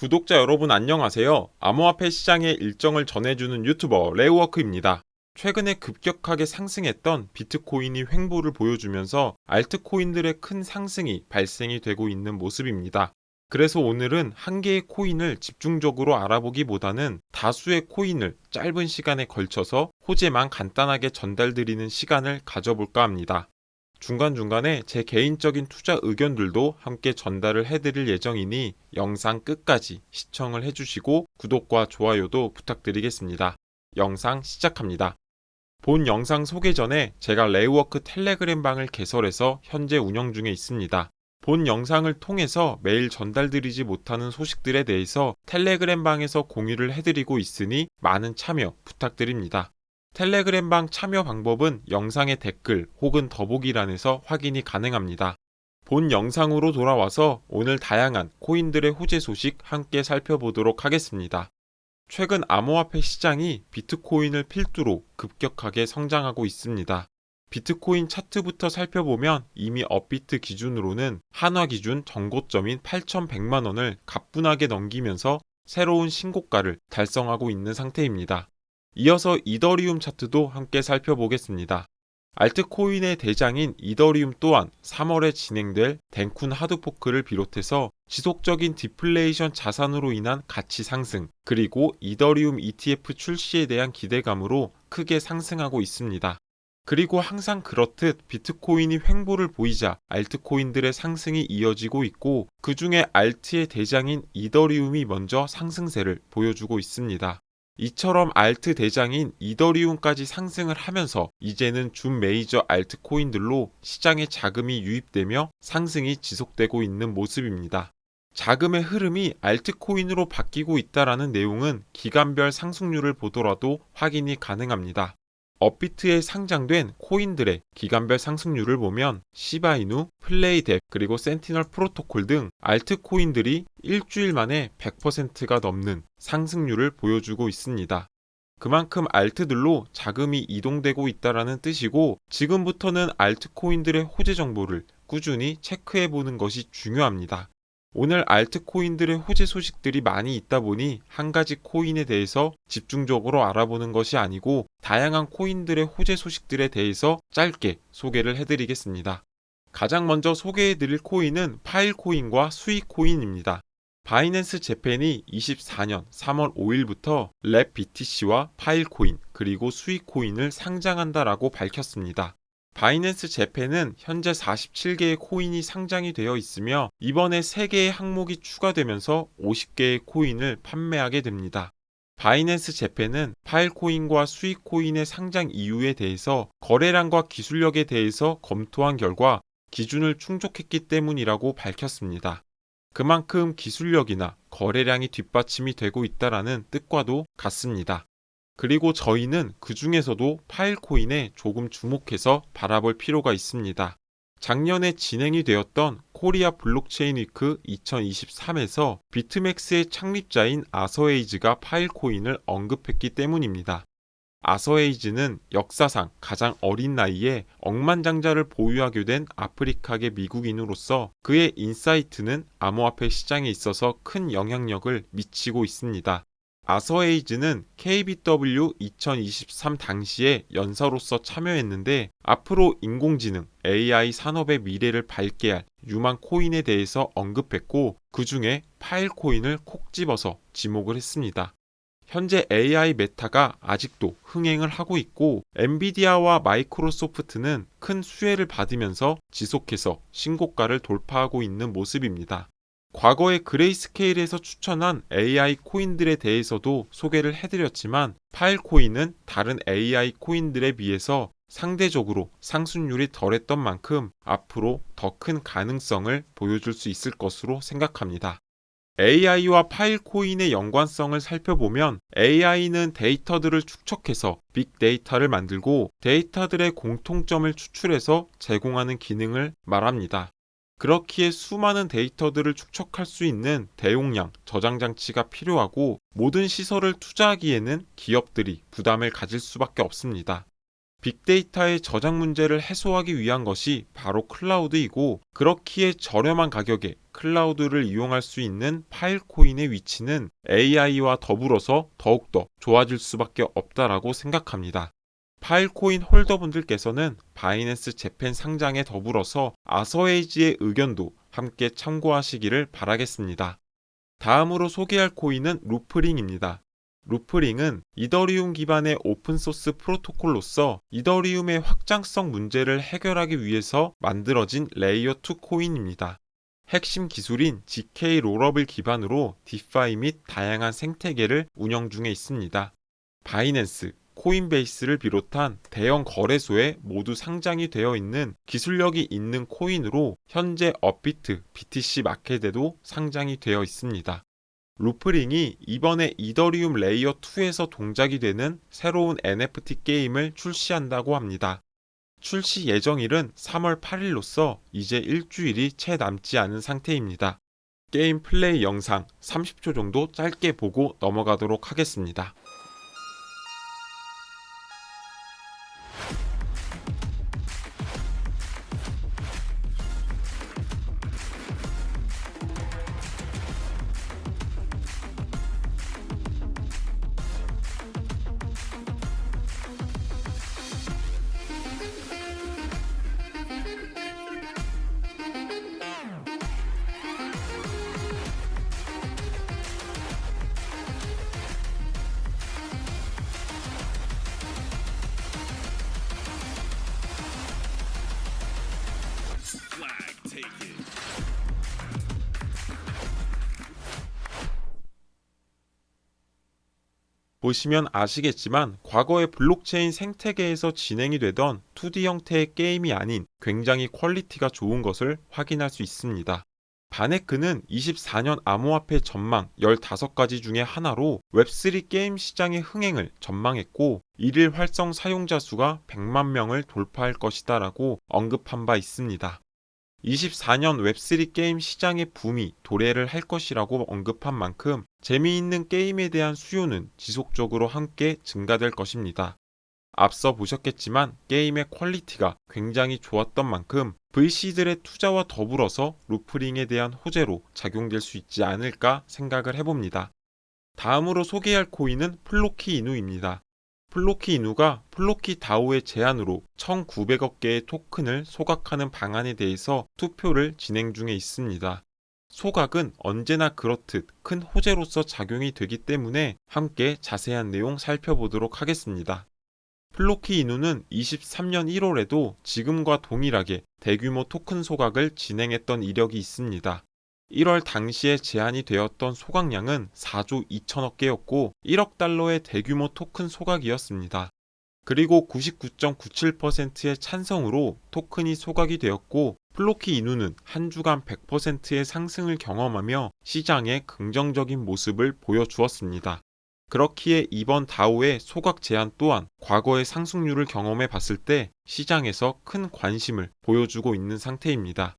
구독자 여러분 안녕하세요. 암호화폐 시장의 일정을 전해주는 유튜버 레오워크입니다. 최근에 급격하게 상승했던 비트코인이 횡보를 보여주면서 알트코인들의 큰 상승이 발생이 되고 있는 모습입니다. 그래서 오늘은 한 개의 코인을 집중적으로 알아보기보다는 다수의 코인을 짧은 시간에 걸쳐서 호재만 간단하게 전달드리는 시간을 가져볼까 합니다. 중간중간에 제 개인적인 투자 의견들도 함께 전달을 해드릴 예정이니 영상 끝까지 시청을 해주시고 구독과 좋아요도 부탁드리겠습니다. 영상 시작합니다. 본 영상 소개 전에 제가 레이워크 텔레그램 방을 개설해서 현재 운영 중에 있습니다. 본 영상을 통해서 매일 전달드리지 못하는 소식들에 대해서 텔레그램 방에서 공유를 해드리고 있으니 많은 참여 부탁드립니다. 텔레그램 방 참여 방법은 영상의 댓글 혹은 더보기란에서 확인이 가능합니다. 본 영상으로 돌아와서 오늘 다양한 코인들의 호재 소식 함께 살펴보도록 하겠습니다. 최근 암호화폐 시장이 비트코인을 필두로 급격하게 성장하고 있습니다. 비트코인 차트부터 살펴보면 이미 업비트 기준으로는 한화 기준 정고점인 8,100만 원을 가뿐하게 넘기면서 새로운 신고가를 달성하고 있는 상태입니다. 이어서 이더리움 차트도 함께 살펴보겠습니다. 알트코인의 대장인 이더리움 또한 3월에 진행될 덴쿤 하드포크를 비롯해서 지속적인 디플레이션 자산으로 인한 가치 상승, 그리고 이더리움 ETF 출시에 대한 기대감으로 크게 상승하고 있습니다. 그리고 항상 그렇듯 비트코인이 횡보를 보이자 알트코인들의 상승이 이어지고 있고 그 중에 알트의 대장인 이더리움이 먼저 상승세를 보여주고 있습니다. 이처럼 알트 대장인 이더리움까지 상승을 하면서 이제는 준 메이저 알트 코인들로 시장에 자금이 유입되며 상승이 지속되고 있는 모습입니다. 자금의 흐름이 알트코인으로 바뀌고 있다라는 내용은 기간별 상승률을 보더라도 확인이 가능합니다. 업비트에 상장된 코인들의 기간별 상승률을 보면 시바이누, 플레이뎁, 그리고 센티널 프로토콜 등 알트코인들이 일주일 만에 100%가 넘는 상승률을 보여주고 있습니다. 그만큼 알트들로 자금이 이동되고 있다라는 뜻이고 지금부터는 알트코인들의 호재 정보를 꾸준히 체크해 보는 것이 중요합니다. 오늘 알트코인들의 호재 소식들이 많이 있다 보니 한 가지 코인에 대해서 집중적으로 알아보는 것이 아니고 다양한 코인들의 호재 소식들에 대해서 짧게 소개를 해드리겠습니다. 가장 먼저 소개해드릴 코인은 파일코인과 수익코인입니다. 바이낸스 재팬이 24년 3월 5일부터 랩 BTC와 파일코인 그리고 수익코인을 상장한다라고 밝혔습니다. 바이낸스 재팬은 현재 47개의 코인이 상장이 되어 있으며 이번에 3개의 항목이 추가되면서 50개의 코인을 판매하게 됩니다. 바이낸스 재팬은 파일코인과 수익코인의 상장 이유에 대해서 거래량과 기술력에 대해서 검토한 결과 기준을 충족했기 때문이라고 밝혔습니다. 그만큼 기술력이나 거래량이 뒷받침이 되고 있다라는 뜻과도 같습니다. 그리고 저희는 그 중에서도 파일코인에 조금 주목해서 바라볼 필요가 있습니다. 작년에 진행이 되었던 코리아 블록체인 위크 2023에서 비트맥스의 창립자인 아서에이즈가 파일코인을 언급했기 때문입니다. 아서에이즈는 역사상 가장 어린 나이에 억만장자를 보유하게 된 아프리카계 미국인으로서 그의 인사이트는 암호화폐 시장에 있어서 큰 영향력을 미치고 있습니다. 아서에이즈는 KBW 2023 당시에 연사로서 참여했는데 앞으로 인공지능 AI 산업의 미래를 밝게 할 유망 코인에 대해서 언급했고 그 중에 파일 코인을 콕 집어서 지목을 했습니다. 현재 AI 메타가 아직도 흥행을 하고 있고 엔비디아와 마이크로소프트는 큰 수혜를 받으면서 지속해서 신고가를 돌파하고 있는 모습입니다. 과거에 그레이스케일에서 추천한 AI 코인들에 대해서도 소개를 해드렸지만 파일 코인은 다른 AI 코인들에 비해서 상대적으로 상승률이 덜했던 만큼 앞으로 더 큰 가능성을 보여줄 수 있을 것으로 생각합니다. AI와 파일 코인의 연관성을 살펴보면 AI는 데이터들을 축적해서 빅데이터를 만들고 데이터들의 공통점을 추출해서 제공하는 기능을 말합니다. 그렇기에 수많은 데이터들을 축적할 수 있는 대용량 저장 장치가 필요하고 모든 시설을 투자하기에는 기업들이 부담을 가질 수밖에 없습니다. 빅데이터의 저장 문제를 해소하기 위한 것이 바로 클라우드이고 그렇기에 저렴한 가격에 클라우드를 이용할 수 있는 파일코인의 위치는 AI와 더불어서 더욱더 좋아질 수밖에 없다라고 생각합니다. 파일코인 홀더분들께서는 바이낸스 재팬 상장에 더불어서 아서에이지의 의견도 함께 참고하시기를 바라겠습니다. 다음으로 소개할 코인은 루프링입니다. 루프링은 이더리움 기반의 오픈소스 프로토콜로서 이더리움의 확장성 문제를 해결하기 위해서 만들어진 레이어 2 코인입니다. 핵심 기술인 GK 롤업을 기반으로 디파이 및 다양한 생태계를 운영 중에 있습니다. 바이낸스, 코인베이스를 비롯한 대형 거래소에 모두 상장이 되어 있는 기술력이 있는 코인으로 현재 업비트, BTC 마켓에도 상장이 되어 있습니다. 루프링이 이번에 이더리움 레이어 2에서 동작이 되는 새로운 NFT 게임을 출시한다고 합니다. 출시 예정일은 3월 8일로서 이제 일주일이 채 남지 않은 상태입니다. 게임 플레이 영상 30초 정도 짧게 보고 넘어가도록 하겠습니다. Flag taken. 보시면 아시겠지만 과거의 블록체인 생태계에서 진행이 되던 2D 형태의 게임이 아닌 굉장히 퀄리티가 좋은 것을 확인할 수 있습니다. 바네크는 24년 암호화폐 전망 15가지 중에 하나로 웹3 게임 시장의 흥행을 전망했고 일일 활성 사용자 수가 100만 명을 돌파할 것이다 라고 언급한 바 있습니다. 24년 웹3 게임 시장의 붐이 도래를 할 것이라고 언급한 만큼 재미있는 게임에 대한 수요는 지속적으로 함께 증가될 것입니다. 앞서 보셨겠지만 게임의 퀄리티가 굉장히 좋았던 만큼 VC들의 투자와 더불어서 루프링에 대한 호재로 작용될 수 있지 않을까 생각을 해봅니다. 다음으로 소개할 코인은 플로키 이누입니다. 플로키 이누가 플로키 다오의 제안으로 1,900억 개의 토큰을 소각하는 방안에 대해서 투표를 진행 중에 있습니다. 소각은 언제나 그렇듯 큰 호재로서 작용이 되기 때문에 함께 자세한 내용 살펴보도록 하겠습니다. 플로키 이누는 23년 1월에도 지금과 동일하게 대규모 토큰 소각을 진행했던 이력이 있습니다. 1월 당시에 제한이 되었던 소각량은 4조 2천억 개였고 1억 달러의 대규모 토큰 소각이었습니다. 그리고 99.97%의 찬성으로 토큰이 소각이 되었고 플로키 이누는 한 주간 100%의 상승을 경험하며 시장에 긍정적인 모습을 보여주었습니다. 그렇기에 이번 다오의 소각 제한 또한 과거의 상승률을 경험해 봤을 때 시장에서 큰 관심을 보여주고 있는 상태입니다.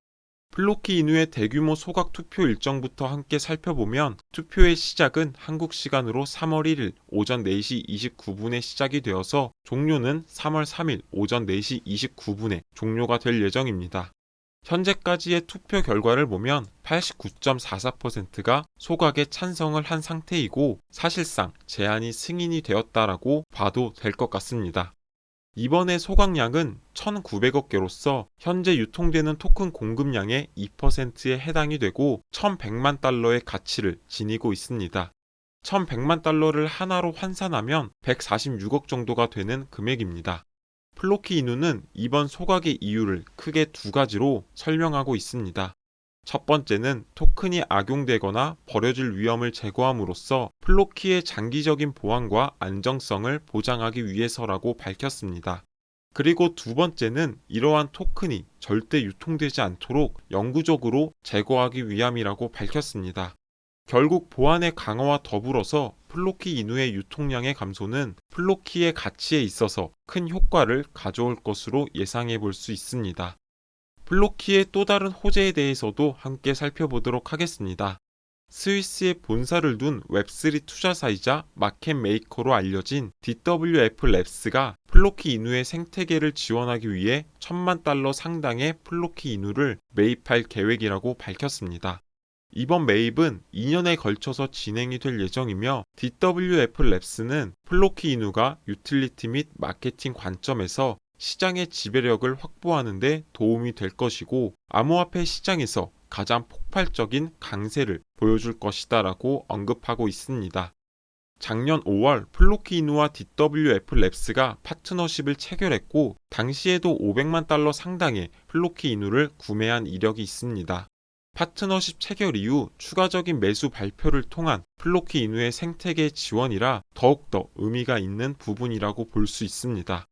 플로키 이누의 대규모 소각 투표 일정부터 함께 살펴보면 투표의 시작은 한국 시간으로 3월 1일 오전 4시 29분에 시작이 되어서 종료는 3월 3일 오전 4시 29분에 종료가 될 예정입니다. 현재까지의 투표 결과를 보면 89.44%가 소각에 찬성을 한 상태이고 사실상 제안이 승인이 되었다라고 봐도 될 것 같습니다. 이번에 소각량은 1,900억 개로서 현재 유통되는 토큰 공급량의 2%에 해당이 되고 1,100만 달러의 가치를 지니고 있습니다. 1,100만 달러를 하나로 환산하면 146억 정도가 되는 금액입니다. 플로키 이누는 이번 소각의 이유를 크게 두 가지로 설명하고 있습니다. 첫 번째는 토큰이 악용되거나 버려질 위험을 제거함으로써 플로키의 장기적인 보안과 안정성을 보장하기 위해서라고 밝혔습니다. 그리고 두 번째는 이러한 토큰이 절대 유통되지 않도록 영구적으로 제거하기 위함이라고 밝혔습니다. 결국 보안의 강화와 더불어서 플로키 이누의 유통량의 감소는 플로키의 가치에 있어서 큰 효과를 가져올 것으로 예상해 볼 수 있습니다. 플로키의 또 다른 호재에 대해서도 함께 살펴보도록 하겠습니다. 스위스에 본사를 둔 웹3 투자사이자 마켓 메이커로 알려진 DWF 랩스가 플로키 이누의 생태계를 지원하기 위해 천만 달러 상당의 플로키 이누를 매입할 계획이라고 밝혔습니다. 이번 매입은 2년에 걸쳐서 진행이 될 예정이며 DWF 랩스는 플로키 이누가 유틸리티 및 마케팅 관점에서 시장의 지배력을 확보하는 데 도움이 될 것이고 암호화폐 시장에서 가장 폭발적인 강세를 보여줄 것이다라고 언급하고 있습니다. 작년 5월 플로키 이누와 DWF 랩스가 파트너십을 체결했고 당시에도 500만 달러 상당의 플로키 이누를 구매한 이력이 있습니다. 파트너십 체결 이후 추가적인 매수 발표를 통한 플로키 이누의 생태계 지원이라 더욱더 의미가 있는 부분이라고 볼 수 있습니다.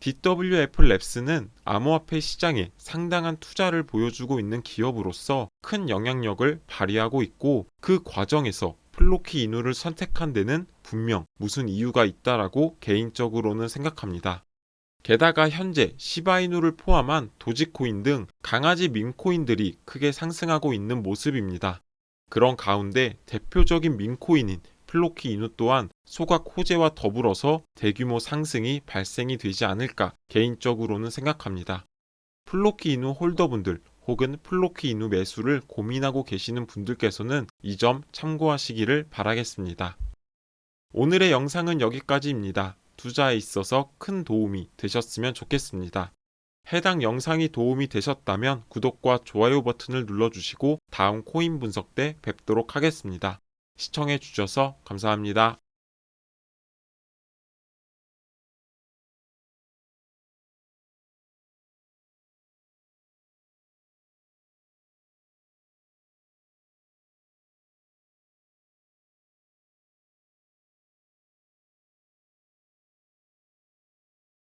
DWF 랩스는 암호화폐 시장에 상당한 투자를 보여주고 있는 기업으로서 큰 영향력을 발휘하고 있고 그 과정에서 플로키 이누를 선택한 데는 분명 무슨 이유가 있다라고 개인적으로는 생각합니다. 게다가 현재 시바이누를 포함한 도지코인 등 강아지 밈코인들이 크게 상승하고 있는 모습입니다. 그런 가운데 대표적인 밈코인인 플로키 이누 또한 소각 호재와 더불어서 대규모 상승이 발생이 되지 않을까 개인적으로는 생각합니다. 플로키 이누 홀더분들 혹은 플로키 이누 매수를 고민하고 계시는 분들께서는 이 점 참고하시기를 바라겠습니다. 오늘의 영상은 여기까지입니다. 투자에 있어서 큰 도움이 되셨으면 좋겠습니다. 해당 영상이 도움이 되셨다면 구독과 좋아요 버튼을 눌러주시고 다음 코인 분석 때 뵙도록 하겠습니다. 시청해 주셔서 감사합니다.